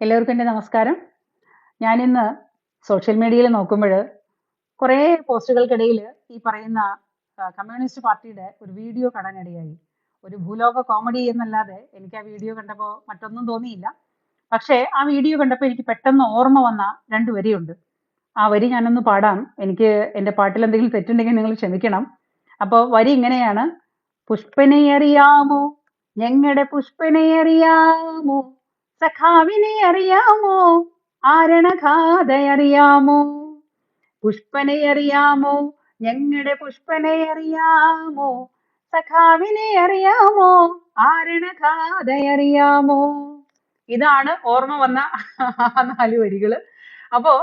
എല്ലാവർക്കും എന്റെ നമസ്കാരം. ഞാനിന്ന് സോഷ്യൽ മീഡിയയിൽ നോക്കുമ്പോൾ കുറേ പോസ്റ്റുകൾക്കിടയിൽ ഈ പറയുന്ന കമ്മ്യൂണിസ്റ്റ് പാർട്ടിയുടെ ഒരു വീഡിയോ കാണാനിടയായി. ഒരു ഭൂലോക കോമഡി എന്നല്ലാതെ എനിക്ക് ആ വീഡിയോ കണ്ടപ്പോൾ മറ്റൊന്നും തോന്നിയില്ല. പക്ഷേ ആ വീഡിയോ കണ്ടപ്പോൾ എനിക്ക് പെട്ടെന്ന് ഓർമ്മ വന്ന രണ്ട് വരിയുണ്ട്. ആ വരി ഞാനൊന്ന് പാടാം. എനിക്ക് എന്റെ പാട്ടിൽ എന്തെങ്കിലും തെറ്റുണ്ടെങ്കിൽ നിങ്ങൾ ക്ഷമിക്കണം. അപ്പോൾ വരി ഇങ്ങനെയാണ്. പുഷ്പനെ അറിയാമോ? ഞങ്ങളുടെ പുഷ്പനെ അറിയാമോ? സഖാവിനെ അറിയാമോ? ആരണഘാത അറിയാമോ? പുഷ്പനെ അറിയാമോ? ഞങ്ങളുടെ പുഷ്പനെ അറിയാമോ? സഖാവിനെ അറിയാമോ? ആരണഘാത അറിയാമോ? ഇതാണ് ഓർമ്മ വന്ന നാല് വരികൾ. അപ്പോ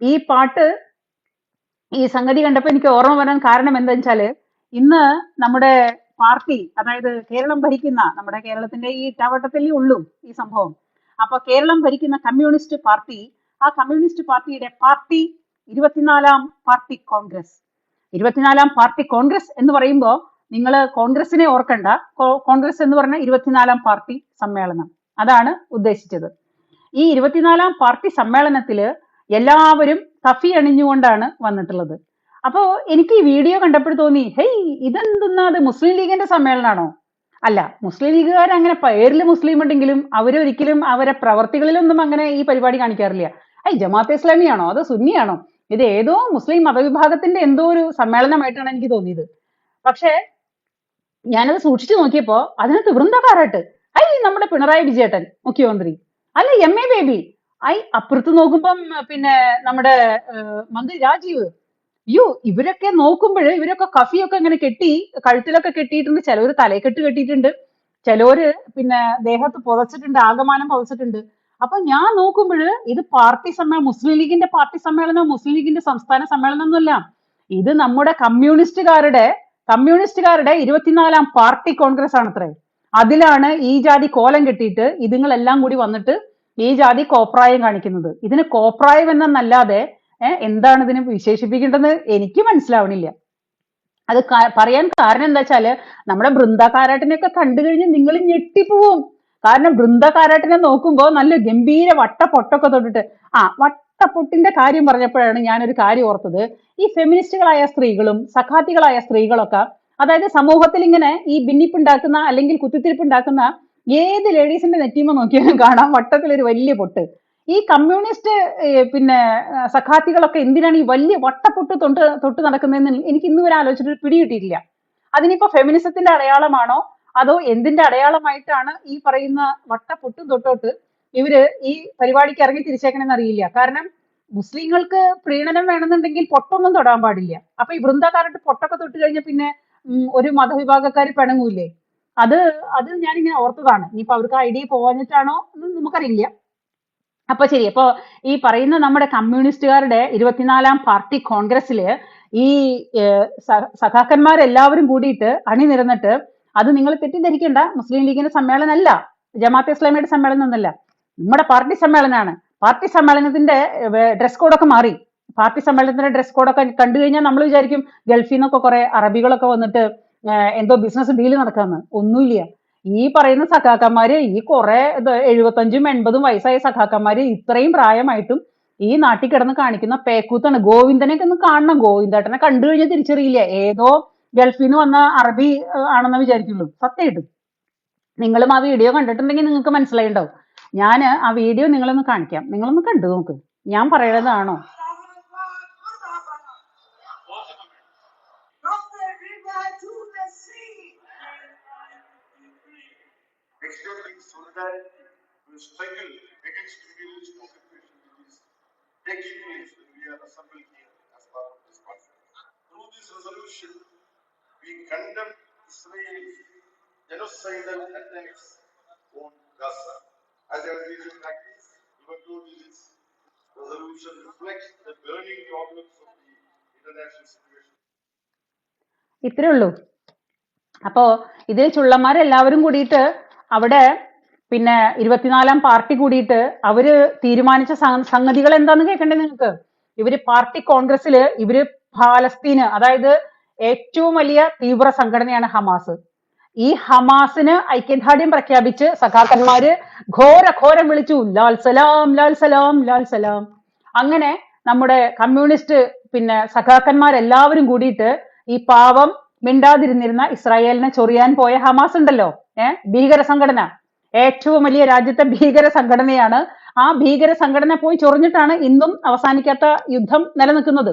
ഈ പാട്ട് ഈ സംഗതി കണ്ടപ്പോ എനിക്ക് ഓർമ്മ വരാൻ കാരണം എന്താ വെച്ചാൽ ഇന്ന് നമ്മുടെ പാർട്ടി അതായത് കേരളം ഭരിക്കുന്ന നമ്മുടെ കേരളത്തിന്റെ ഈ ഇട്ടാവട്ടത്തിലേ ഉള്ളൂ ഈ സംഭവം. അപ്പൊ കേരളം ഭരിക്കുന്ന കമ്മ്യൂണിസ്റ്റ് പാർട്ടി ആ കമ്മ്യൂണിസ്റ്റ് പാർട്ടിയുടെ പാർട്ടി ഇരുപത്തിനാലാം പാർട്ടി കോൺഗ്രസ്. ഇരുപത്തിനാലാം പാർട്ടി കോൺഗ്രസ് എന്ന് പറയുമ്പോൾ നിങ്ങൾ കോൺഗ്രസിനെ ഓർക്കണ്ട. കോൺഗ്രസ് എന്ന് പറഞ്ഞ ഇരുപത്തിനാലാം പാർട്ടി സമ്മേളനം. അതാണ് ഉദ്ദേശിച്ചത്. ഈ ഇരുപത്തിനാലാം പാർട്ടി സമ്മേളനത്തിൽ എല്ലാവരും കഫി അണിഞ്ഞുകൊണ്ടാണ് വന്നിട്ടുള്ളത്. അപ്പോ എനിക്ക് ഈ വീഡിയോ കണ്ടപ്പോൾ തോന്നി ഹെയ് ഇതെന്തുന്നാ മുസ്ലിം ലീഗിന്റെ സമ്മേളനമാണോ അല്ല മുസ്ലിം ലീഗുകാർ അങ്ങനെ പേരിൽ മുസ്ലിം ഉണ്ടെങ്കിലും അവരൊരിക്കലും അവരെ പ്രവർത്തികളിലൊന്നും അങ്ങനെ ഈ പരിപാടി കാണിക്കാറില്ല. ഐ ജമാഅത്തെ ഇസ്ലാമിയാണോ? അതോ സുന്നിയാണോ? ഇത് ഏതോ മുസ്ലിം മതവിഭാഗത്തിന്റെ എന്തോ ഒരു സമ്മേളനമായിട്ടാണ് എനിക്ക് തോന്നിയത്. പക്ഷേ ഞാനത് സൂക്ഷിച്ചു നോക്കിയപ്പോ അതിനകത്ത് വൃന്ദകാരാട്ട് ഐ നമ്മുടെ പിണറായി വിജയേട്ടൻ മുഖ്യമന്ത്രി. അല്ല എം എ ബേബി ഐ അപ്പുറത്ത് നോക്കുമ്പം പിന്നെ നമ്മുടെ മന്ത്രി രാജീവ് യോ ഇവരൊക്കെ നോക്കുമ്പോൾ ഇവരൊക്കെ കഫിയൊക്കെ ഇങ്ങനെ കെട്ടി കഴുത്തിലൊക്കെ കെട്ടിയിട്ടുണ്ട്. ചിലവർ തലയെക്കെട്ട് കെട്ടിയിട്ടുണ്ട്. ചിലവര് പിന്നെ ദേഹത്ത് പുതച്ചിട്ടുണ്ട് ആകമാനം പുതച്ചിട്ടുണ്ട്. അപ്പൊ ഞാൻ നോക്കുമ്പോൾ ഇത് പാർട്ടി സമ്മേളനം മുസ്ലിം ലീഗിന്റെ പാർട്ടി സമ്മേളനം മുസ്ലിം ലീഗിന്റെ സംസ്ഥാന സമ്മേളനം ഒന്നുമല്ല ഇത് നമ്മുടെ കമ്മ്യൂണിസ്റ്റുകാരുടെ കമ്മ്യൂണിസ്റ്റുകാരുടെ ഇരുപത്തിനാലാം പാർട്ടി കോൺഗ്രസ് ആണത്രേ. അതിലാണ് ഈ ജാതി കോലം കെട്ടിയിട്ട് ഇതുങ്ങളെല്ലാം കൂടി വന്നിട്ട് ഈ ജാതി കോപ്രായം കാണിക്കുന്നത്. ഇതിന് കോപ്രായം എന്നല്ലാതെ എന്താണ് ഇതിനെ വിശേഷിപ്പിക്കേണ്ടതെന്ന് എനിക്ക് മനസ്സിലാവണില്ല. അത് പറയാൻ കാരണം എന്താ വെച്ചാൽ നമ്മുടെ ബൃന്ദ കാരാട്ടിനെയൊക്കെ കണ്ടു കഴിഞ്ഞ് നിങ്ങൾ ഞെട്ടിപ്പോവും. കാരണം ബൃന്ദ കാരാട്ടിനെ നോക്കുമ്പോ നല്ല ഗംഭീര വട്ട പൊട്ടൊക്കെ തൊട്ടിട്ട് ആ വട്ടപ്പൊട്ടിന്റെ കാര്യം പറഞ്ഞപ്പോഴാണ് ഞാനൊരു കാര്യം ഓർത്തത്. ഈ ഫെമിനിസ്റ്റുകളായ സ്ത്രീകളും സഖാത്തികളായ സ്ത്രീകളൊക്കെ അതായത് സമൂഹത്തിൽ ഇങ്ങനെ ഈ ഭിന്നിപ്പുണ്ടാക്കുന്ന അല്ലെങ്കിൽ കുത്തിത്തിരിപ്പുണ്ടാക്കുന്ന ഏത് ലേഡീസിന്റെ നെറ്റീമ നോക്കിയാലും കാണാം വട്ടത്തിൽ ഒരു വലിയ പൊട്ട്. ഈ കമ്മ്യൂണിസ്റ്റ് പിന്നെ സഖാത്തികളൊക്കെ എന്തിനാണ് ഈ വലിയ വട്ടപ്പൊട്ട് തൊട്ട് തൊട്ട് നടക്കുന്നതെന്ന് എനിക്ക് ഇന്ന് വരെ ആലോചിച്ചിട്ട് പിടി കിട്ടിയിട്ടില്ല അതിനിപ്പോ ഫെമിനിസത്തിന്റെ അടയാളമാണോ? അതോ എന്തിന്റെ അടയാളമായിട്ടാണ് ഈ പറയുന്ന വട്ടപ്പൊട്ടും തൊട്ടോട്ട് ഇവർ ഈ പരിപാടിക്ക് ഇറങ്ങി തിരിച്ചേക്കണമെന്ന് അറിയില്ല. കാരണം മുസ്ലിങ്ങൾക്ക് പ്രീണനം വേണമെന്നുണ്ടെങ്കിൽ പൊട്ടൊന്നും തൊടാൻ പാടില്ല. അപ്പൊ ഈ വൃന്ദക്കാരുടെ പൊട്ടൊക്കെ തൊട്ട് കഴിഞ്ഞാൽ പിന്നെ ഒരു മതവിഭാഗക്കാർ പിണങ്ങൂലേ അത് അത് ഞാനിങ്ങനെ ഓർത്തതാണ്. ഇനിയിപ്പോ അവർക്ക് ഐഡിയ പോവാഞ്ഞിട്ടാണോ എന്ന് നമുക്കറിയില്ല. അപ്പൊ ശരി അപ്പൊ ഈ പറയുന്ന നമ്മുടെ കമ്മ്യൂണിസ്റ്റുകാരുടെ ഇരുപത്തിനാലാം പാർട്ടി കോൺഗ്രസിൽ ഈ സഖാക്കന്മാരെല്ലാവരും കൂടിയിട്ട് അണിനിരന്നിട്ട് അത് നിങ്ങൾ തെറ്റിദ്ധരിക്കേണ്ട മുസ്ലിം ലീഗിന്റെ സമ്മേളനമല്ല ജമാഅത്തെ ഇസ്ലാമിയുടെ സമ്മേളനം ഒന്നല്ല നമ്മുടെ പാർട്ടി സമ്മേളനമാണ്. പാർട്ടി സമ്മേളനത്തിന്റെ ഡ്രസ് കോഡൊക്കെ മാറി. പാർട്ടി സമ്മേളനത്തിന്റെ ഡ്രസ് കോഡൊക്കെ കണ്ടു കഴിഞ്ഞാൽ നമ്മൾ വിചാരിക്കും ഗൾഫിൽ നിന്നൊക്കെ കുറെ അറബികളൊക്കെ വന്നിട്ട് എന്തോ ബിസിനസ് ഡീൽ നടക്കാന്ന്. ഒന്നുമില്ല. ഈ പറയുന്ന സഖാക്കന്മാര് ഈ കുറെ എഴുപത്തഞ്ചും എൺപതും വയസ്സായ സഖാക്കന്മാര് ഇത്രയും പ്രായമായിട്ടും ഈ നാട്ടിൽ കിടന്ന് കാണിക്കുന്ന പേക്കൂത്താണ്. ഗോവിന്ദനെ ഒന്ന് കാണണം. ഗോവിന്ദേട്ടനെ കണ്ടു കഴിഞ്ഞാൽ തിരിച്ചറിയില്ല? ഏതോ ഗൾഫിൽ നിന്ന് വന്ന അറബി ആണെന്ന് വിചാരിക്കുള്ളൂ. സത്യമായിട്ടും. നിങ്ങളും ആ വീഡിയോ കണ്ടിട്ടുണ്ടെങ്കിൽ നിങ്ങൾക്ക് മനസ്സിലായിണ്ടാവും ഞാൻ ആ വീഡിയോ നിങ്ങളൊന്ന് കാണിക്കാം. നിങ്ങളൊന്ന് കണ്ടു നോക്ക്. ഞാൻ പറയണതാണോ? Solidarity to struggle against imperialist occupation which is taking place when we are assembled here as part of this conference. Through this resolution, we condemn Israel's genocidal attacks on Gaza. As a religious practice, even though this resolution reflects the burning problems of the international situation. ഇത്രേ ഉള്ളൂ അപ്പോ ഇതിൽ ചുള്ളന്മാരെല്ലാവരും കൂടിയിട്ട് അവിടെ പിന്നെ ഇരുപത്തിനാലാം party കൂടിയിട്ട് അവർ തീരുമാനിച്ച സംഗതികൾ എന്താന്ന് കേൾക്കണ്ടേ നിങ്ങൾക്ക് ഇവർ പാർട്ടി കോൺഗ്രസ്സിൽ ഇവർ പാലസ്തീന് അതായത് ഏറ്റവും വലിയ തീവ്ര സംഘടനയാണ് ഹമാസ്. ഈ ഹമാസിന് ഐക്യദാർഢ്യം പ്രഖ്യാപിച്ച് സഖാക്കന്മാര് ഘോര ഘോരം വിളിച്ചു ലാൽ സലാം ലാൽ സലാം ലാൽ സലാം. അങ്ങനെ നമ്മുടെ കമ്മ്യൂണിസ്റ്റ് പിന്നെ സഖാക്കന്മാരെല്ലാവരും കൂടിയിട്ട് ഈ പാവം മിണ്ടാതിരുന്നിരുന്ന ഇസ്രായേലിനെ ചൊറിയാൻ പോയ ഹമാസ് ഉണ്ടല്ലോ ഏഹ് ഭീകര സംഘടന. ഏറ്റവും വലിയ രാജ്യത്തെ ഭീകര സംഘടനയാണ്. ആ ഭീകര സംഘടന പോയി ചൊറിഞ്ഞിട്ടാണ് ഇന്നും അവസാനിക്കാത്ത യുദ്ധം നിലനിൽക്കുന്നത്.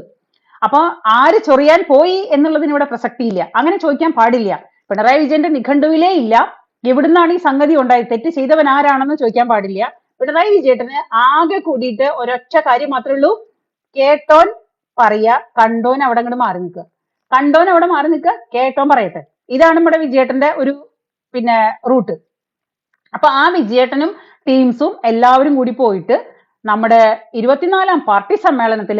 അപ്പൊ ആര് ചൊറിയാൻ പോയി എന്നുള്ളതിന് ഇവിടെ പ്രസക്തിയില്ല. അങ്ങനെ ചോദിക്കാൻ പാടില്ല. പിണറായി വിജയന്റെ നിഘണ്ടുവിലേ ഇല്ല. എവിടുന്നാണ് ഈ സംഗതി ഉണ്ടായി തെറ്റ് ചെയ്തവൻ ആരാണെന്ന് ചോദിക്കാൻ പാടില്ല. പിണറായി വിജയേട്ടന് ആകെ കൂടിയിട്ട് ഒരൊറ്റ കാര്യം മാത്രമേ ഉള്ളൂ. കേട്ടോൻ പറയാ കണ്ടോൻ അവിടെ അങ്ങോട്ട് മാറി നിൽക്കുക. കണ്ടോൻ അവിടെ മാറി നിൽക്കുക കേട്ടോൻ പറയട്ടെ. ഇതാണ് നമ്മുടെ വിജയേട്ടന്റെ ഒരു പിന്നെ റൂട്ട്. അപ്പൊ ആ വിജയേട്ടനും ടീംസും എല്ലാവരും കൂടി പോയിട്ട് നമ്മുടെ ഇരുപത്തിനാലാം പാർട്ടി സമ്മേളനത്തിൽ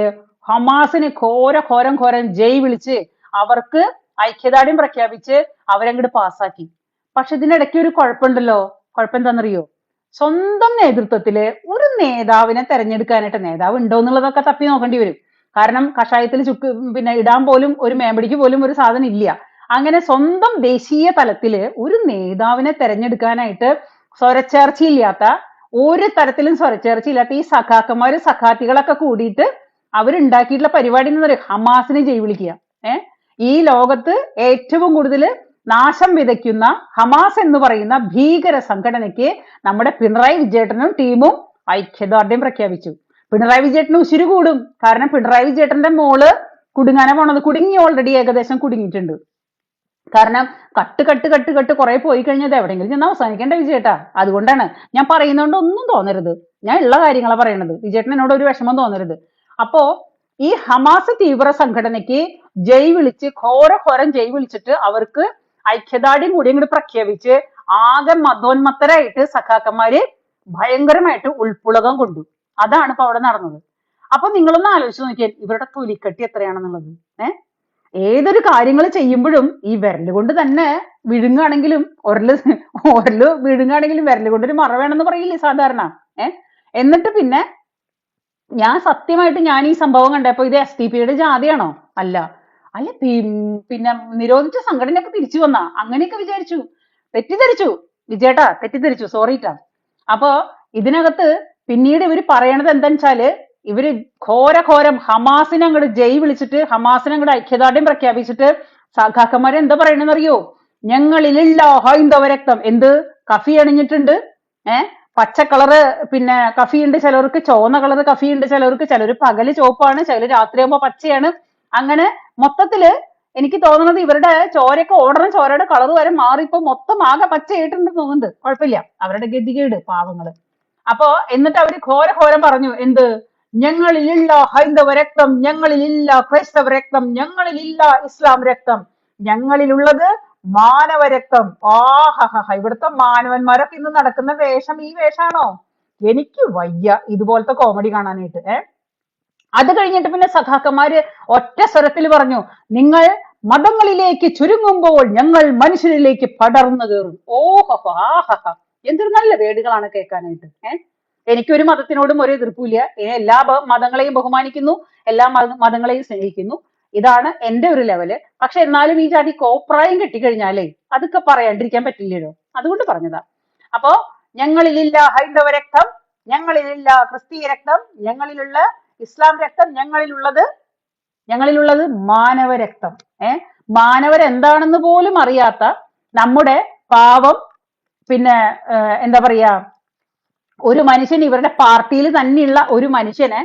ഹമാസിന് ഘോര ഘോരം ഘോരം ജയ് വിളിച്ച് അവർക്ക് ഐക്യദാർഢ്യം പ്രഖ്യാപിച്ച് അവരങ്ങോട്ട് പാസ്സാക്കി. പക്ഷെ ഇതിനിടയ്ക്ക് ഒരു കുഴപ്പമുണ്ടല്ലോ. കുഴപ്പം എന്താണെന്നറിയോ സ്വന്തം നേതൃത്വത്തിൽ ഒരു നേതാവിനെ തെരഞ്ഞെടുക്കാനായിട്ട് നേതാവ് ഉണ്ടോ എന്നുള്ളതൊക്കെ തപ്പി നോക്കേണ്ടി വരും. കാരണം കഷായത്തിൽ ചുക്ക് പിന്നെ ഇടാൻ പോലും ഒരു മേമ്പടിക്ക് പോലും ഒരു സാധനം ഇല്ല. അങ്ങനെ സ്വന്തം ദേശീയ തലത്തിൽ ഒരു നേതാവിനെ തെരഞ്ഞെടുക്കാനായിട്ട് സ്വരച്ചേർച്ചയില്ലാത്ത ഒരു തരത്തിലും സ്വരച്ചേർച്ചയില്ലാത്ത ഈ സഖാക്കന്മാര് സഖാത്തികളൊക്കെ കൂടിയിട്ട് അവരുണ്ടാക്കിയിട്ടുള്ള പരിപാടി എന്ന് പറയും ഹമാസിനെ ജയ് വിളിക്കുക. ഈ ലോകത്ത് ഏറ്റവും കൂടുതൽ നാശം വിതയ്ക്കുന്ന ഹമാസ് എന്ന് പറയുന്ന ഭീകര സംഘടനയ്ക്ക് നമ്മുടെ പിണറായി വിജയേട്ടനും ടീമും ഐക്യദാർഢ്യം പ്രഖ്യാപിച്ചു. പിണറായി വിജയേട്ടന് ഉശിരു കൂടും. കാരണം പിണറായി വിജയേട്ടന്റെ മോൾ കുടുങ്ങാനെ പോണത്. കുടുങ്ങി ഓൾറെഡി ഏകദേശം കുടുങ്ങിയിട്ടുണ്ട്. കാരണം കട്ട് കട്ട് കട്ട് കട്ട് കുറെ പോയി കഴിഞ്ഞത് എവിടെയെങ്കിലും ചെന്ന് അവസാനിക്കേണ്ട വിജയേട്ടാ. അതുകൊണ്ടാണ് ഞാൻ പറയുന്നതുകൊണ്ട് ഒന്നും തോന്നരുത്. ഞാൻ ഉള്ള കാര്യങ്ങളാണ് പറയണത്. വിജയേട്ടൻ എന്നോട് ഒരു വിഷമം തോന്നരുത്. അപ്പോ ഈ ഹമാസ് തീവ്ര സംഘടനയ്ക്ക് ജയ് വിളിച്ച് ഘോര ഘോരം ജയ് വിളിച്ചിട്ട് അവർക്ക് ഐക്യദാർഢ്യം കൂടി ഇങ്ങോട്ട് പ്രഖ്യാപിച്ച് ആകെ മതോന്മത്തരായിട്ട് സഖാക്കന്മാര് ഭയങ്കരമായിട്ട് ഉൾപ്പുളകം കൊണ്ടു. അതാണ് ഇപ്പൊ അവിടെ നടന്നത്. അപ്പൊ നിങ്ങളൊന്ന് ആലോചിച്ച് നോക്കിയാൽ ഇവരുടെ തൊലിക്കട്ടി എത്രയാണെന്നുള്ളത്? ഏഹ് ഏതൊരു കാര്യങ്ങൾ ചെയ്യുമ്പോഴും ഈ വിരൽ കൊണ്ട് തന്നെ വിഴുങ്ങാണെങ്കിലും ഒരൽ ഒരൽ വിഴുങ്ങാണെങ്കിലും വിരൽ കൊണ്ട് ഒരു മറ വേണമെന്ന് പറയില്ലേ സാധാരണ. ഏഹ് എന്നിട്ട് പിന്നെ ഞാൻ സത്യമായിട്ട് ഞാൻ ഈ സംഭവം കണ്ടപ്പോ ഇത് എസ് ടി പിയുടെ ജാതിയാണോ? അല്ല. അല്ല പിന്നെ നിരോധിച്ച സംഘടനയൊക്കെ തിരിച്ചു വന്നാ. അങ്ങനെയൊക്കെ വിചാരിച്ചു. തെറ്റിദ്ധരിച്ചു. വിജയേട്ടാ തെറ്റിദ്ധരിച്ചു. സോറിട്ടാ അപ്പോ ഇതിനകത്ത് പിന്നീട് ഇവർ പറയണത് എന്താ വെച്ചാൽ ഇവർ ഘോര ഘോരം ഹമാസിനെ അങ്ങോട്ട് ജയ് വിളിച്ചിട്ട് ഹമാസിനെ അങ്ങോട്ട് ഐക്യദാർഢ്യം പ്രഖ്യാപിച്ചിട്ട് സഖാക്കന്മാരെ എന്താ പറയണെന്ന് അറിയോ ഞങ്ങളിലില്ല ഹൈന്ദവ രക്തം എന്ത്? കഫി അണിഞ്ഞിട്ടുണ്ട്. ഏഹ് പച്ച കളറ് പിന്നെ കഫി ഉണ്ട് ചിലർക്ക് ചുവന്ന കളറ് കഫി ഉണ്ട് ചിലർക്ക് ചിലർ പകൽ ചുവപ്പാണ് ചിലർ രാത്രിയാകുമ്പോ പച്ചയാണ്. അങ്ങനെ മൊത്തത്തിൽ എനിക്ക് തോന്നുന്നത് ഇവരുടെ ചോരയൊക്കെ ഓടണം ചോരയുടെ കളർ വരെ മാറി ഇപ്പൊ മൊത്തം ആകെ പച്ചയായിട്ടുണ്ട് തോന്നുന്നുണ്ട്. കുഴപ്പമില്ല. അവരുടെ ഗതികേട് പാവങ്ങൾ. അപ്പോ എന്നിട്ട് അവർ ഘോര ഘോരം പറഞ്ഞു എന്ത്? ഞങ്ങളിലില്ല ഹൈന്ദവ രക്തം ഞങ്ങളിലില്ല ക്രൈസ്തവ രക്തം ഞങ്ങളിലില്ല ഇസ്ലാം രക്തം. ഞങ്ങളിലുള്ളത് മാനവ രക്തം. ആഹഹ ഇവിടുത്തെ മാനവന്മാരൊക്കെ ഇന്ന് നടക്കുന്ന വേഷം ഈ വേഷാണോ? എനിക്ക് വയ്യ ഇതുപോലത്തെ കോമഡി കാണാനായിട്ട് ഏ? അത് കഴിഞ്ഞിട്ട് പിന്നെ സഖാക്കന്മാര് ഒറ്റ സ്വരത്തിൽ പറഞ്ഞു നിങ്ങൾ മതങ്ങളിലേക്ക് ചുരുങ്ങുമ്പോൾ ഞങ്ങൾ മനുഷ്യരിലേക്ക് പടർന്നു കയറും. ഓഹോ ആഹഹ. എന്തൊരു നല്ല വേടുകളാണ് കേൾക്കാനായിട്ട് ഏഹ് എനിക്കൊരു മതത്തിനോടും ഒരു എതിർപ്പില്ല എല്ലാ മതങ്ങളെയും ബഹുമാനിക്കുന്നു. എല്ലാ മത- മതങ്ങളെയും സ്നേഹിക്കുന്നു. ഇതാണ് എന്റെ ഒരു ലെവൽ. പക്ഷെ എന്നാലും ഈ ജാതി കോപ്രായം കിട്ടിക്കഴിഞ്ഞാലേ അതൊക്കെ പറയാണ്ടിരിക്കാൻ പറ്റില്ലല്ലോ. അതുകൊണ്ട് പറഞ്ഞതാ. അപ്പോ ഞങ്ങളിലില്ല ഹൈന്ദവ രക്തം ഞങ്ങളിലില്ല ക്രിസ്തീയ രക്തം ഞങ്ങളിലുള്ള ഇസ്ലാം രക്തം ഞങ്ങളിലുള്ളത് ഞങ്ങളിലുള്ളത് മാനവ രക്തം. ഏ? മാനവരെന്താണെന്ന് പോലും അറിയാത്ത നമ്മുടെ പാവം പിന്നെ എന്താ പറയാ ഒരു മനുഷ്യൻ ഇവരുടെ പാർട്ടിയിൽ തന്നെയുള്ള ഒരു മനുഷ്യനെ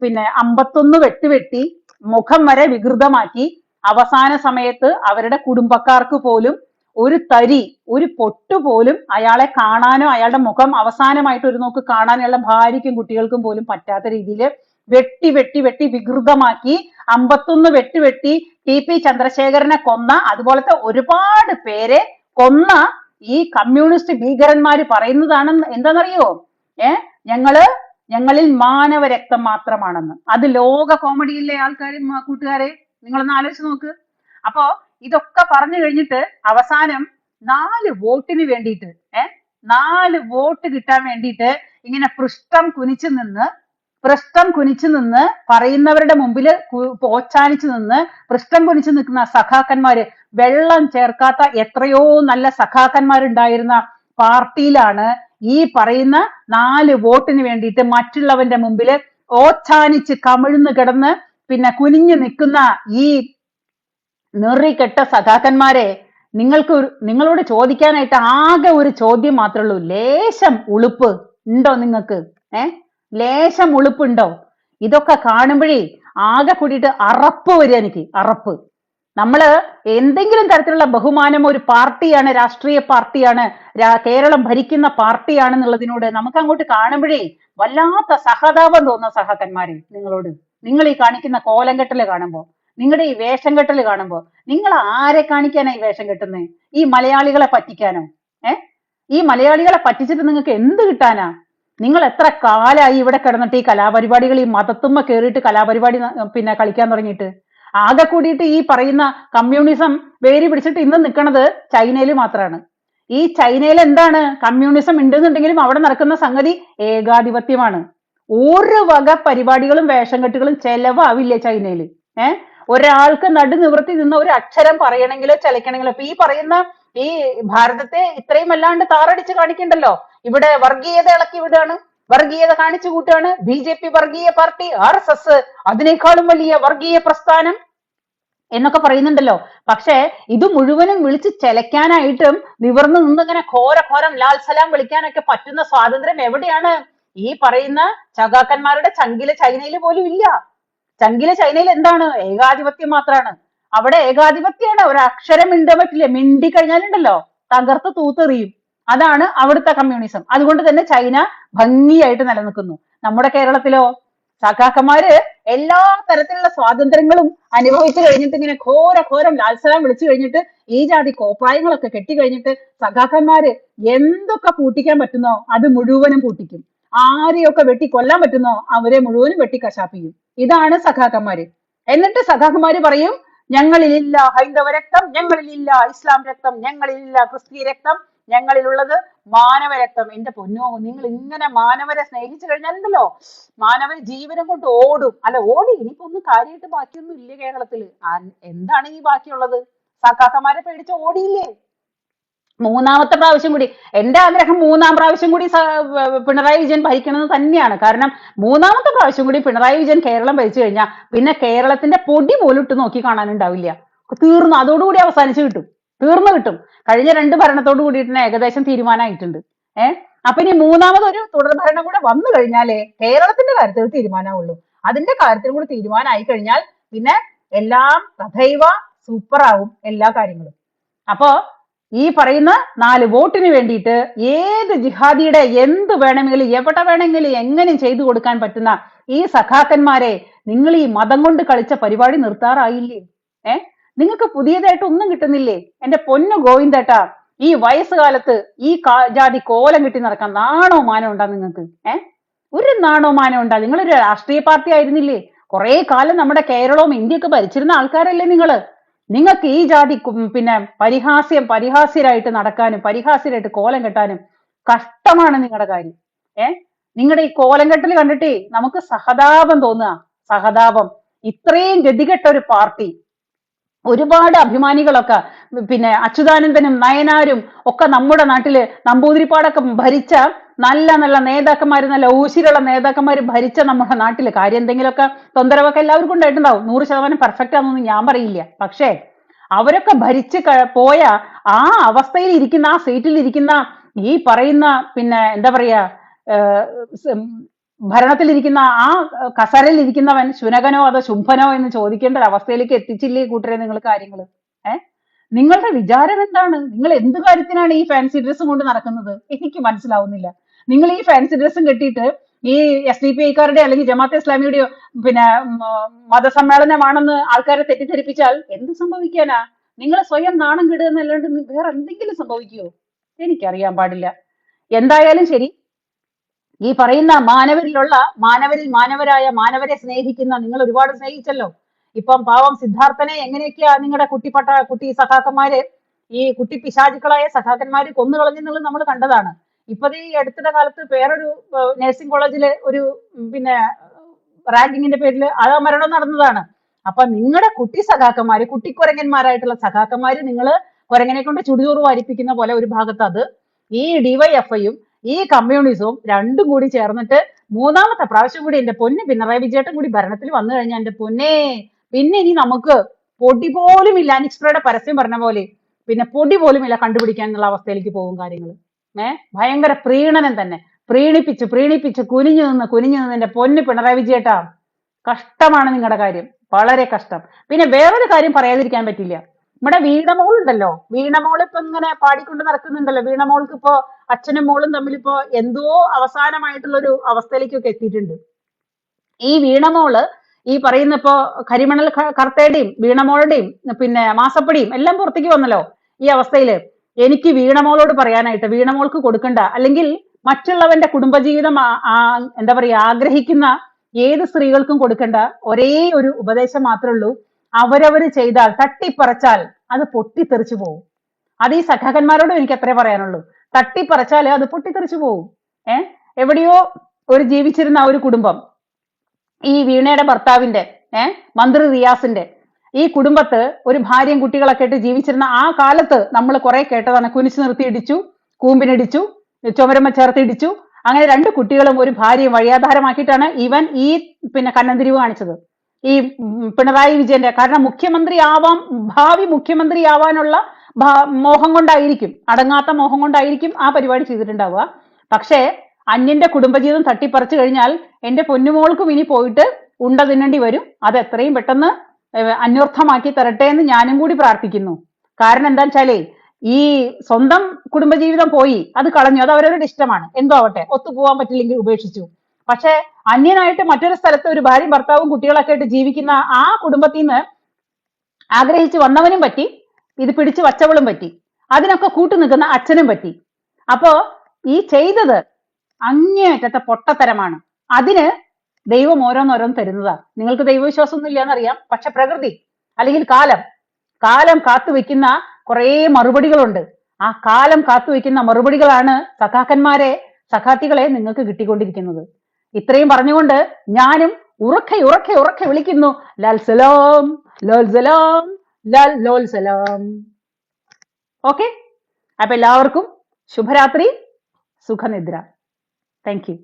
പിന്നെ അമ്പത്തൊന്ന് വെട്ടുവെട്ടി മുഖം വരെ വികൃതമാക്കി അവസാന സമയത്ത് അവരുടെ കുടുംബക്കാർക്ക് പോലും ഒരു തരി ഒരു പൊട്ട് പോലും അയാളെ കാണാനോ അയാളുടെ മുഖം അവസാനമായിട്ട് ഒരു നോക്ക് കാണാനുള്ള ഭാര്യയ്ക്കും കുട്ടികൾക്കും പോലും പറ്റാത്ത രീതിയിൽ വെട്ടി വെട്ടി വെട്ടി വികൃതമാക്കി അമ്പത്തൊന്ന് വെട്ടി വെട്ടി ടി പി ചന്ദ്രശേഖരനെ കൊന്ന അതുപോലത്തെ ഒരുപാട് പേരെ കൊന്ന ഈ കമ്മ്യൂണിസ്റ്റ് ഭീകരന്മാര് പറയുന്നതാണ് എന്താണെന്നറിയോ? ഏ? ഞങ്ങൾ ഞങ്ങളിൽ മാനവ രക്തം മാത്രമാണെന്ന്. അത് ലോക കോമഡിയിലെ ആൾക്കാരെ കൂട്ടുകാരെ നിങ്ങളൊന്ന് ആലോചിച്ച് നോക്ക്. അപ്പോ ഇതൊക്കെ പറഞ്ഞു കഴിഞ്ഞിട്ട് അവസാനം നാല് വോട്ടിന് വേണ്ടിയിട്ട് ഏ? നാല് വോട്ട് കിട്ടാൻ വേണ്ടിയിട്ട് ഇങ്ങനെ പൃഷ്ഠം കുനിച്ചു നിന്ന് പൃഷ്ഠം കുനിച്ചു നിന്ന് പറയുന്നവരുടെ മുമ്പിൽ പോച്ചാനിച്ചു നിന്ന് പൃഷ്ഠം കുനിച്ചു നിൽക്കുന്ന സഖാക്കന്മാര് വെള്ളം ചേർക്കാത്ത എത്രയോ നല്ല സഖാക്കന്മാരുണ്ടായിരുന്ന പാർട്ടിയിലാണ് ഈ പറയുന്ന നാല് വോട്ടിന് വേണ്ടിയിട്ട് മറ്റുള്ളവന്റെ മുമ്പിൽ ഓച്ചാനിച്ച് കമിഴ്ന്ന് കിടന്ന് പിന്നെ കുനിഞ്ഞു നിൽക്കുന്ന ഈ നിറികെട്ട സഖാക്കന്മാരെ നിങ്ങൾക്ക് നിങ്ങളോട് ചോദിക്കാനായിട്ട് ആകെ ഒരു ചോദ്യം മാത്രമേ ഉള്ളൂ. ലേശം ഉളുപ്പ് ഉണ്ടോ നിങ്ങൾക്ക്? ഏ? ലേശം ഉളുപ്പുണ്ടോ? ഇതൊക്കെ കാണുമ്പോഴേ ആകെ കൂടിയിട്ട് അറപ്പ് വരിക എനിക്ക് അറപ്പ്. നമ്മൾ എന്തെങ്കിലും തരത്തിലുള്ള ബഹുമാനം ഒരു പാർട്ടിയാണ് രാഷ്ട്രീയ പാർട്ടിയാണ് കേരളം ഭരിക്കുന്ന പാർട്ടിയാണെന്നുള്ളതിനോട് നമുക്ക് അങ്ങോട്ട് കാണുമ്പോഴേ വല്ലാത്ത സഹതാപം തോന്നുന്ന സഹകന്മാരെ നിങ്ങളോട്. നിങ്ങൾ ഈ കാണിക്കുന്ന കോലം കെട്ടൽ കാണുമ്പോ നിങ്ങളുടെ ഈ വേഷം കെട്ടൽ കാണുമ്പോ നിങ്ങൾ ആരെ കാണിക്കാനാ ഈ വേഷം കെട്ടുന്നത് ഈ മലയാളികളെ പറ്റിക്കാനോ? ഏ? ഈ മലയാളികളെ പറ്റിച്ചിട്ട് നിങ്ങൾക്ക് എന്ത് കിട്ടാനാ? നിങ്ങൾ എത്ര കാലായി ഇവിടെ കിടന്നിട്ട് ഈ കലാപരിപാടികൾ ഈ മതത്തുമ്മ കയറിയിട്ട് കലാപരിപാടി പിന്നെ കളിക്കാൻ തുടങ്ങിയിട്ട്? ആകെ കൂടിയിട്ട് ഈ പറയുന്ന കമ്മ്യൂണിസം വേരി പിടിച്ചിട്ട് ഇന്ന് നിൽക്കുന്നത് ചൈനയിൽ മാത്രമാണ് ഈ ചൈനയിൽ എന്താണ് കമ്മ്യൂണിസം ഉണ്ടെന്നുണ്ടെങ്കിലും അവിടെ നടക്കുന്ന സംഗതി ഏകാധിപത്യമാണ്. ഒരു വക പരിപാടികളും വേഷം കെട്ടുകളും ചെലവാവില്ല ചൈനയിൽ ഏഹ് ഒരാൾക്ക് നടു നിവൃത്തി നിന്ന് ഒരു അക്ഷരം പറയണമെങ്കിലോ ചലിക്കണമെങ്കിലോ ഇപ്പൊ ഈ പറയുന്ന ഈ ഭാരതത്തെ ഇത്രയും അല്ലാണ്ട് താറടിച്ച് കാണിക്കണ്ടല്ലോ? ഇവിടെ വർഗീയത ഇളക്കി വിടുകയാണ് വർഗീയത കാണിച്ചു കൂട്ടുകയാണ്. ബി ജെ പി വർഗീയ പാർട്ടി ആർ എസ് എസ് അതിനേക്കാളും വലിയ വർഗീയ പ്രസ്ഥാനം എന്നൊക്കെ പറയുന്നുണ്ടല്ലോ. പക്ഷേ ഇത് മുഴുവനും വിളിച്ച് ചെലക്കാനായിട്ടും നിവർന്നു നിന്നിങ്ങനെ ഘോര ഘോരം ലാൽ സലാം വിളിക്കാനൊക്കെ പറ്റുന്ന സ്വാതന്ത്ര്യം എവിടെയാണ്? ഈ പറയുന്ന ചകാക്കന്മാരുടെ ചങ്കിലെ ചൈനയിൽ പോലും ഇല്ല. ചങ്കിലെ ചൈനയിൽ എന്താണ്? ഏകാധിപത്യം മാത്രമാണ് അവിടെ ഏകാധിപത്യമാണ് ഒരു അക്ഷരം മിണ്ടാൻ പറ്റില്ല. മിണ്ടി കഴിഞ്ഞാലുണ്ടല്ലോ തകർത്ത് തൂത്തെറിയും. അതാണ് അവിടുത്തെ കമ്മ്യൂണിസം അതുകൊണ്ട് തന്നെ ചൈന ഭംഗിയായിട്ട് നിലനിൽക്കുന്നു. നമ്മുടെ കേരളത്തിലോ സഖാക്കന്മാര് എല്ലാ തരത്തിലുള്ള സ്വാതന്ത്ര്യങ്ങളും അനുഭവിച്ചു കഴിഞ്ഞിട്ട് ഇങ്ങനെ ഘോര ഘോരം ലാൽസലാം വിളിച്ചു കഴിഞ്ഞിട്ട് ഈ ജാതി കോപ്രായങ്ങളൊക്കെ കെട്ടി കഴിഞ്ഞിട്ട് സഖാക്കന്മാര് എന്തൊക്കെ പൂട്ടിക്കാൻ പറ്റുന്നോ അത് മുഴുവനും പൂട്ടിക്കും. ആരെയൊക്കെ വെട്ടി കൊല്ലാൻ പറ്റുന്നോ അവരെ മുഴുവനും വെട്ടി കശാപ്പിക്കും. ഇതാണ് സഖാക്കന്മാര് എന്നിട്ട് സഖാക്കന്മാര് പറയും ഞങ്ങളിലില്ല ഹൈന്ദവ രക്തം ഞങ്ങളിലില്ല ഇസ്ലാം രക്തം ഞങ്ങളിലില്ല ക്രിസ്തീയ രക്തം ഞങ്ങളിലുള്ളത് മാനവ രക്തം. എന്റെ പൊന്നോ നിങ്ങൾ ഇങ്ങനെ മാനവരെ സ്നേഹിച്ചു കഴിഞ്ഞാലുണ്ടല്ലോ മാനവർ ജീവനം കൊണ്ട് ഓടും. അല്ല ഓടി. ഇനിയിപ്പോ ഒന്നും കാര്യമായിട്ട് ബാക്കിയൊന്നും ഇല്ല കേരളത്തിൽ. എന്താണ് ഈ ബാക്കിയുള്ളത്? സഖാക്കന്മാരെ പേടിച്ച് ഓടിയില്ലേ? മൂന്നാമത്തെ പ്രാവശ്യം കൂടി. എന്റെ ആഗ്രഹം മൂന്നാം പ്രാവശ്യം കൂടി പിണറായി വിജയൻ ഭരിക്കണമെന്ന് തന്നെയാണ്. കാരണം മൂന്നാമത്തെ പ്രാവശ്യം കൂടി പിണറായി വിജയൻ കേരളം ഭരിച്ചു കഴിഞ്ഞാൽ പിന്നെ കേരളത്തിന്റെ പൊടി പോലും ഇട്ട് നോക്കി കാണാനുണ്ടാവില്ല. തീർന്നു. അതോടുകൂടി അവസാനിച്ചു കിട്ടും. തീർന്നു കിട്ടും. കഴിഞ്ഞ രണ്ട് ഭരണത്തോട് കൂടിയിട്ട് ഏകദേശം തീരുമാനമായിട്ടുണ്ട്. ഏഹ് അപ്പൊ ഇനി മൂന്നാമതൊരു തുടർ ഭരണം കൂടെ വന്നു കഴിഞ്ഞാലേ കേരളത്തിന്റെ കാര്യത്തിൽ തീരുമാനമുള്ളൂ അതിന്റെ കാര്യത്തിൽ കൂടി തീരുമാനമായി കഴിഞ്ഞാൽ പിന്നെ എല്ലാം തഥൈവ സൂപ്പറാവും എല്ലാ കാര്യങ്ങളും. അപ്പോ ഈ പറയുന്ന നാല് വോട്ടിന് വേണ്ടിയിട്ട് ഏത് ജിഹാദിയുടെ എന്ത് വേണമെങ്കിലും എവിടെ വേണമെങ്കിലും എങ്ങനെ ചെയ്തു കൊടുക്കാൻ പറ്റുന്ന ഈ സഖാക്കന്മാരെ നിങ്ങൾ ഈ മതം കൊണ്ട് കളിച്ച പരിപാടി നിർത്താറായില്ലേ? ഏ? നിങ്ങൾക്ക് പുതിയതായിട്ട് ഒന്നും കിട്ടുന്നില്ലേ? എന്റെ പൊന്നു ഗോവിന്ദേട്ടാ ഈ വയസ്സുകാലത്ത് ഈ ജാതി കോലം കിട്ടി നടക്കാൻ നാണോ മാനോ ഉണ്ടാ നിങ്ങൾക്ക്? ഏ? ഒരു നാണോ മാനോ ഉണ്ടാ? നിങ്ങളൊരു രാഷ്ട്രീയ പാർട്ടി ആയിരുന്നില്ലേ? കുറെ കാലം നമ്മുടെ കേരളവും ഇന്ത്യയൊക്കെ ഭരിച്ചിരുന്ന ആൾക്കാരല്ലേ നിങ്ങൾ? നിങ്ങൾക്ക് ഈ ജാതി പിന്നെ പരിഹാസ്യം പരിഹാസ്യരായിട്ട് നടക്കാനും പരിഹാസ്യരായിട്ട് കോലം കെട്ടാനും കഷ്ടമാണ് നിങ്ങളുടെ കാര്യം. ഏ? നിങ്ങളുടെ ഈ കോലം കെട്ടൽ കണ്ടിട്ടേ നമുക്ക് സഹതാപം തോന്നുക. സഹതാപം. ഇത്രയും ഗതികെട്ട ഒരു പാർട്ടി. ഒരുപാട് അഭിമാനികളൊക്കെ പിന്നെ അച്യുതാനന്ദനും നയനാരും ഒക്കെ നമ്മുടെ നാട്ടിൽ നമ്പൂതിരിപ്പാടൊക്കെ ഭരിച്ച നല്ല നല്ല നേതാക്കന്മാർ നല്ല ഊശിലുള്ള നേതാക്കന്മാർ ഭരിച്ച നമ്മുടെ നാട്ടിൽ കാര്യം എന്തെങ്കിലുമൊക്കെ തൊന്തരവൊക്കെ എല്ലാവർക്കും ഉണ്ടായിട്ടുണ്ടാവും. നൂറ് ശതമാനം പെർഫെക്റ്റ് ആണെന്നൊന്നും ഞാൻ പറയില്ല. പക്ഷേ അവരൊക്കെ ഭരിച്ച് പോയ ആ അവസ്ഥയിൽ ഇരിക്കുന്ന ആ സീറ്റിൽ ഇരിക്കുന്ന ഈ പറയുന്ന പിന്നെ എന്താ പറയാ ഭരണത്തിലിരിക്കുന്ന ആ കസരയിൽ ഇരിക്കുന്നവൻ ശുനകനോ അതോ ശുംഭനോ എന്ന് ചോദിക്കേണ്ട ഒരു അവസ്ഥയിലേക്ക് എത്തിച്ചില്ലേ കൂട്ടരെ നിങ്ങൾ കാര്യങ്ങൾ ഏ? നിങ്ങളുടെ വിചാരം എന്താണ്? നിങ്ങൾ എന്ത് കാര്യത്തിനാണ് ഈ ഫാൻസി ഡ്രസ്സും കൊണ്ട് നടക്കുന്നത്? എനിക്ക് മനസ്സിലാവുന്നില്ല. നിങ്ങൾ ഈ ഫാൻസി ഡ്രസ്സും കെട്ടിയിട്ട് ഈ എസ് ഡി പി ഐക്കാരുടെ അല്ലെങ്കിൽ ജമാഅത്തെ ഇസ്ലാമിയുടെയോ പിന്നെ മതസമ്മേളനമാണെന്ന് ആൾക്കാരെ തെറ്റിദ്ധരിപ്പിച്ചാൽ എന്ത് സംഭവിക്കാനാ? നിങ്ങൾ സ്വയം നാണം കെടുക എന്നല്ലാണ്ട് നി- വേറെ എന്തെങ്കിലും സംഭവിക്കുമോ എനിക്കറിയാൻ പാടില്ല. എന്തായാലും ശരി. ഈ പറയുന്ന മാനവരിലുള്ള മാനവരിൽ മാനവരായ മാനവരെ സ്നേഹിക്കുന്ന നിങ്ങൾ ഒരുപാട് സ്നേഹിച്ചല്ലോ. ഇപ്പം പാവം സിദ്ധാർത്ഥനെ എങ്ങനെയൊക്കെയാ നിങ്ങളുടെ കുട്ടിപ്പട്ട കുട്ടി സഖാക്കന്മാര് ഈ കുട്ടി പിശാചുക്കളായ സഖാക്കന്മാര് കൊന്നു കളഞ്ഞെന്നുള്ളത് നമ്മൾ കണ്ടതാണ്. ഇപ്പൊ ഈ അടുത്തിടെ കാലത്ത് വേറൊരു നഴ്സിംഗ് കോളേജിലെ ഒരു പിന്നെ റാങ്കിങ്ങിന്റെ പേരിൽ മരണം നടന്നതാണ്. അപ്പൊ നിങ്ങളുടെ കുട്ടി സഖാക്കന്മാര് കുട്ടിക്കുരങ്ങന്മാരായിട്ടുള്ള സഖാക്കന്മാര് നിങ്ങൾ കുരങ്ങനെ കൊണ്ട് ചുടിചോറ് വാരിപ്പിക്കുന്ന പോലെ ഒരു ഭാഗത്ത് അത് ഈ ഡിവൈഎഫ്ഐയും ഈ കമ്മ്യൂണിസവും രണ്ടും കൂടി ചേർന്നിട്ട് മൂന്നാമത്തെ പ്രാവശ്യം കൂടി എന്റെ പൊന്ന് പിണറായി വിജയേട്ടൻ കൂടി ഭരണത്തിൽ വന്നു കഴിഞ്ഞാൽ എന്റെ പൊന്നെ. പിന്നെ ഇനി നമുക്ക് പൊടി പോലും ഇല്ല അനിക്സ്പ്രയുടെ പരസ്യം പറഞ്ഞ പോലെ. പിന്നെ പൊടി പോലും ഇല്ല കണ്ടുപിടിക്കാൻ എന്നുള്ള അവസ്ഥയിലേക്ക് പോകും കാര്യങ്ങൾ ഏ? ഭയങ്കര പ്രീണനം തന്നെ. പ്രീണിപ്പിച്ച് പ്രീണിപ്പിച്ച് കുനിഞ്ഞു നിന്ന് കുനിഞ്ഞു നിന്ന് എന്റെ പൊന്ന് പിണറായി വിജയേട്ടാ കഷ്ടമാണ് നിങ്ങളുടെ കാര്യം. വളരെ കഷ്ടം. പിന്നെ വേറൊരു കാര്യം പറയാതിരിക്കാൻ പറ്റില്ല. നമ്മുടെ വീണമോൾ ഉണ്ടല്ലോ. വീണമോൾ ഇപ്പൊ ഇങ്ങനെ പാടിക്കൊണ്ട് നടക്കുന്നുണ്ടല്ലോ. വീണമോൾക്ക് ഇപ്പോ അച്ഛനും മോളും തമ്മിൽ ഇപ്പോ എന്തോ അവസാനമായിട്ടുള്ള ഒരു അവസ്ഥയിലേക്കൊക്കെ എത്തിയിട്ടുണ്ട്. ഈ വീണമോൾ ഈ പറയുന്ന ഇപ്പോ കരിമണൽ കർത്തയുടെയും വീണമോളുടെയും പിന്നെ മാസപ്പടിയും എല്ലാം പുറത്തേക്ക് വന്നല്ലോ ഈ അവസ്ഥയിൽ. എനിക്ക് വീണമോളോട് പറയാനായിട്ട് വീണമോൾക്ക് കൊടുക്കണ്ട. അല്ലെങ്കിൽ മറ്റുള്ളവന്റെ കുടുംബജീവിതം എന്താ പറയാ ആഗ്രഹിക്കുന്ന ഏത് സ്ത്രീകൾക്കും കൊടുക്കേണ്ട. ഒരേ ഒരു ഉപദേശം മാത്രമേ ഉള്ളൂ. അവരവര് ചെയ്താൽ തട്ടിപ്പറച്ചാൽ അത് പൊട്ടിത്തെറിച്ചു പോകും അത് ഈ സഖാക്കന്മാരോടും എനിക്ക് അത്രേ പറയാനുള്ളൂ. തട്ടിപ്പറച്ചാൽ അത് പൊട്ടിത്തെറിച്ചു പോകും ഏ? എവിടെയോ ഒരു ജീവിച്ചിരുന്ന ആ ഒരു കുടുംബം ഈ വീണയുടെ ഭർത്താവിന്റെ ഏ? മന്ത്രി റിയാസിന്റെ ഈ കുടുംബത്ത് ഒരു ഭാര്യയും കുട്ടികളൊക്കെ ആയിട്ട് ജീവിച്ചിരുന്ന ആ കാലത്ത് നമ്മൾ കുറെ കേട്ടതാണ്. കുനിച്ചു നിർത്തി ഇടിച്ചു കൂമ്പിനിടിച്ചു ചുമരമ്മ ചേർത്ത് ഇടിച്ചു. അങ്ങനെ രണ്ട് കുട്ടികളും ഒരു ഭാര്യയും വഴിയാധാരമാക്കിയിട്ടാണ് ഇവൻ ഈ പിന്നെ കണ്ണന്തിരിവ് കാണിച്ചത്. ഈ പിണറായി വിജയന്റെ കാരണം മുഖ്യമന്ത്രി ആവാം ഭാവി മുഖ്യമന്ത്രി ആവാനുള്ള മോഹം കൊണ്ടായിരിക്കും അടങ്ങാത്ത മോഹം കൊണ്ടായിരിക്കും ആ പരിപാടി ചെയ്തിട്ടുണ്ടാവുക. പക്ഷേ അന്യന്റെ കുടുംബജീവിതം തട്ടിപ്പറിച്ചു കഴിഞ്ഞാൽ എന്റെ പൊന്നുമോൾക്കും ഇനി പോയിട്ട് ഉണ്ട തിന്നേണ്ടി വരും. അത് എത്രയും പെട്ടെന്ന് അന്വർത്ഥമാക്കി തരട്ടെ എന്ന് ഞാനും കൂടി പ്രാർത്ഥിക്കുന്നു. കാരണം എന്താ വെച്ചാലേ ഈ സ്വന്തം കുടുംബജീവിതം പോയി അത് കളഞ്ഞു അത് അവരവരുടെ ഇഷ്ടമാണ്. എന്തോ ആവട്ടെ ഒത്തുപോകാൻ പറ്റില്ലെങ്കിൽ ഉപേക്ഷിച്ചു. പക്ഷെ അന്യനായിട്ട് മറ്റൊരു സ്ഥലത്ത് ഒരു ഭാര്യയും ഭർത്താവും കുട്ടികളൊക്കെ ആയിട്ട് ജീവിക്കുന്ന ആ കുടുംബത്തിൽ നിന്ന് ആഗ്രഹിച്ച് വന്നവനും പറ്റി ഇത് പിടിച്ചു വച്ചവളും പറ്റി അതിനൊക്കെ കൂട്ടു നിൽക്കുന്ന അച്ഛനും പറ്റി. അപ്പോ ഈ ചെയ്തത് അങ്ങേയറ്റത്തെ പൊട്ടത്തരമാണ്. അതിന് ദൈവം ഓരോന്നോരോന്ന് തരുന്നതാ. നിങ്ങൾക്ക് ദൈവവിശ്വാസം ഒന്നും ഇല്ലാന്നറിയാം പക്ഷെ പ്രകൃതി അല്ലെങ്കിൽ കാലം. കാലം കാത്തു കാത്തുവെക്കുന്ന കുറേ മറുപടികളുണ്ട്. ആ കാലം കാത്തു കാത്തുവെക്കുന്ന മറുപടികളാണ് സഖാക്കന്മാരെ സഖാത്തികളെ നിങ്ങൾക്ക് കിട്ടിക്കൊണ്ടിരിക്കുന്നത്. ഇത്രയും പറഞ്ഞുകൊണ്ട് ഞാനും ഉറക്കെ ഉറക്കെ ഉറക്കെ വിളിക്കുന്നു. ലാൽ സലാം ലോൽ സലാം ലാൽ ലോൽ സലാം. ഓക്കെ? അപ്പൊ എല്ലാവർക്കും ശുഭരാത്രി സുഖനിദ്ര. Thank you.